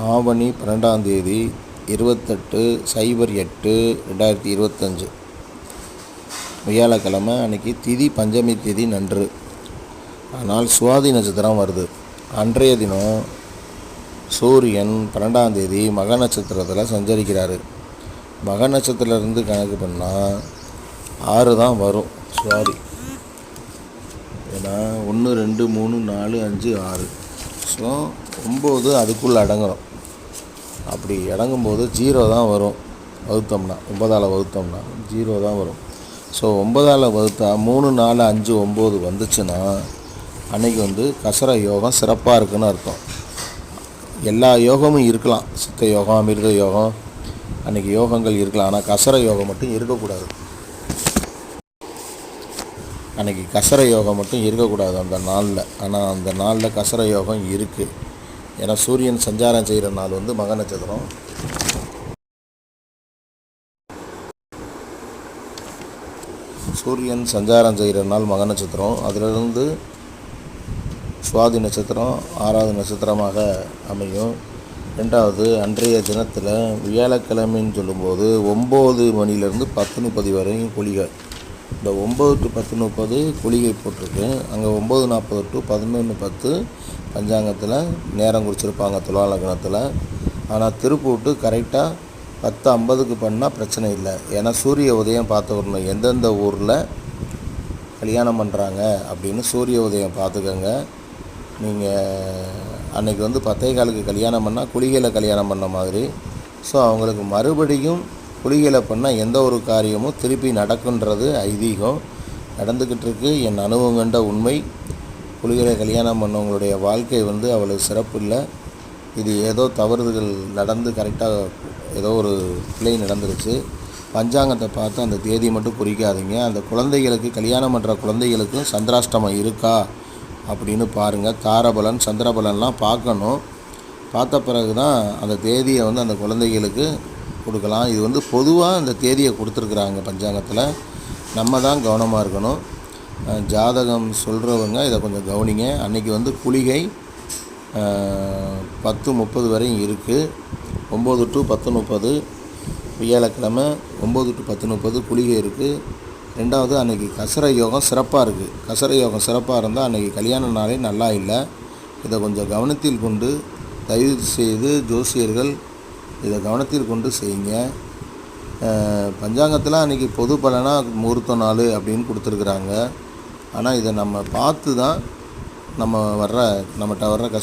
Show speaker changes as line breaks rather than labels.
ஆவணி பன்னெண்டாம் தேதி இருபத்தெட்டு சைபர் எட்டு ரெண்டாயிரத்தி இருபத்தஞ்சு. வியாழக்கிழமை அன்னைக்கு திதி பஞ்சமி திதி நன்று. ஆனால் சுவாதி நட்சத்திரம் வருது. அன்றைய தினம் சூரியன் பன்னெண்டாம் தேதி மக நட்சத்திரத்தில் சஞ்சரிக்கிறார். மக நட்சத்திரத்திலேருந்து கணக்கு பண்ணால் ஆறு தான் வரும் சுவாதி. ஏன்னா ஒன்று ரெண்டு மூணு நாலு அஞ்சு ஆறு. ஸோ ஒம்பது அதுக்குள்ளே அடங்குறோம். அப்படி அடங்கும்போது ஜீரோ தான் வரும். வகுத்தோம்னா ஒன்பதால் வகுத்தோம்னா ஜீரோ தான் வரும். ஸோ ஒன்பதால் வகுத்தா மூணு நாலு அஞ்சு ஒம்பது வந்துச்சுன்னா அன்றைக்கி வந்து கசர யோகம் சிறப்பாக இருக்குன்னு அர்த்தம். எல்லா யோகமும் இருக்கலாம். சித்த யோகம் மிருக யோகம் அன்றைக்கி யோகங்கள் இருக்கலாம். ஆனால் கசர யோகம் மட்டும் இருக்கக்கூடாது. அன்றைக்கி கசர யோகம் மட்டும் இருக்கக்கூடாது அந்த நாளில். ஆனால் அந்த நாளில் கசர யோகம் இருக்குது ஏன்னா சூரியன் சஞ்சாரம் செய்கிற நாள் வந்து மக நட்சத்திரம். சூரியன் சஞ்சாரம் செய்கிற நாள் மக நட்சத்திரம். அதிலிருந்து சுவாதி நட்சத்திரம் ஆறாவது நட்சத்திரமாக அமையும். ரெண்டாவது அன்றைய தினத்தில் வியாழக்கிழமைன்னு சொல்லும்போது ஒம்பது மணிலேருந்து பத்து முப்பது வரையும் குளிகை இந்த ஒம்பது டு பத்து முப்பது குளிகை போட்டிருக்கு அங்கே ஒம்பது நாற்பது டு பதினொன்று பத்து பஞ்சாங்கத்தில் நேரம் குறிச்சிருப்பாங்க துலா லக்னத்தில் ஆனால் திருப்பூட்டு கரெக்டாக பத்து ஐம்பதுக்கு பண்ணால் பிரச்சனை இல்லை. ஏன்னா சூரிய உதயம் பார்த்துக்கணும் எந்தெந்த ஊரில் கல்யாணம் பண்ணுறாங்க அப்படின்னு சூரிய உதயம் பார்த்துக்கோங்க. நீங்கள் அன்றைக்கி வந்து பத்தே காலுக்கு கல்யாணம் பண்ணால் குளிகையில் கல்யாணம் பண்ண மாதிரி. ஸோ அவங்களுக்கு மறுபடியும் குளிகையில் பண்ணால் எந்த ஒரு காரியமும் திருப்பி நடக்குன்றது ஐதீகம். நடந்துக்கிட்டு இருக்கு என் அனுபவம் கண்ட உண்மை. குளிகையில் கல்யாணம் பண்ணவங்களுடைய வாழ்க்கை வந்து அவ்வளவு சிறப்பு இல்லை. இது ஏதோ தவறுதல் நடந்து கரெக்டாக ஏதோ ஒரு பிள்ளை நடந்துருச்சு. பஞ்சாங்கத்தை பார்த்து அந்த தேதி மட்டும் குறிக்காதீங்க. அந்த குழந்தைகளுக்கு கல்யாணம் பண்ணுற குழந்தைகளுக்கும் சந்திராஷ்டமம் இருக்கா? அப்படின்னு பாருங்கள் தாரபலன் சந்திரபலன்லாம் பார்க்கணும். பார்த்த பிறகு தான் அந்த தேதியை வந்து அந்த குழந்தைகளுக்கு கொடுக்கலாம். இது வந்து பொதுவாக அந்த தேதியை கொடுத்துருக்குறாங்க பஞ்சாங்கத்தில். நம்ம தான் கவனமாக இருக்கணும். ஜாதகம் சொல்கிறவங்க இதை கொஞ்சம் கவனிங்க. அன்றைக்கி வந்து குளிகை பத்து முப்பது வரையும் இருக்குது ஒம்பது டு பத்து முப்பது வியாழக்கிழமை ஒம்பது டு பத்து முப்பது குளிகை இருக்குது ரெண்டாவது அன்றைக்கி கசர யோகம் சிறப்பாக இருக்குது கசர யோகம் சிறப்பாக இருந்தால் அன்றைக்கி கல்யாண நாளே நல்லா இல்லை. இதை கொஞ்சம் கவனத்தில் கொண்டு தயவு செய்து ஜோசியர்கள் இதை கவனத்தில் கொண்டு செய்யுங்க. பஞ்சாங்கத்தில் அன்றைக்கி பொது பலனாக முகூர்த்த நாள் அப்படின்னு கொடுத்துருக்குறாங்க. ஆனால் இதை நம்ம பார்த்து தான் நம்ம வர்ற நம்மகிட்ட வர்ற கஷ்டம்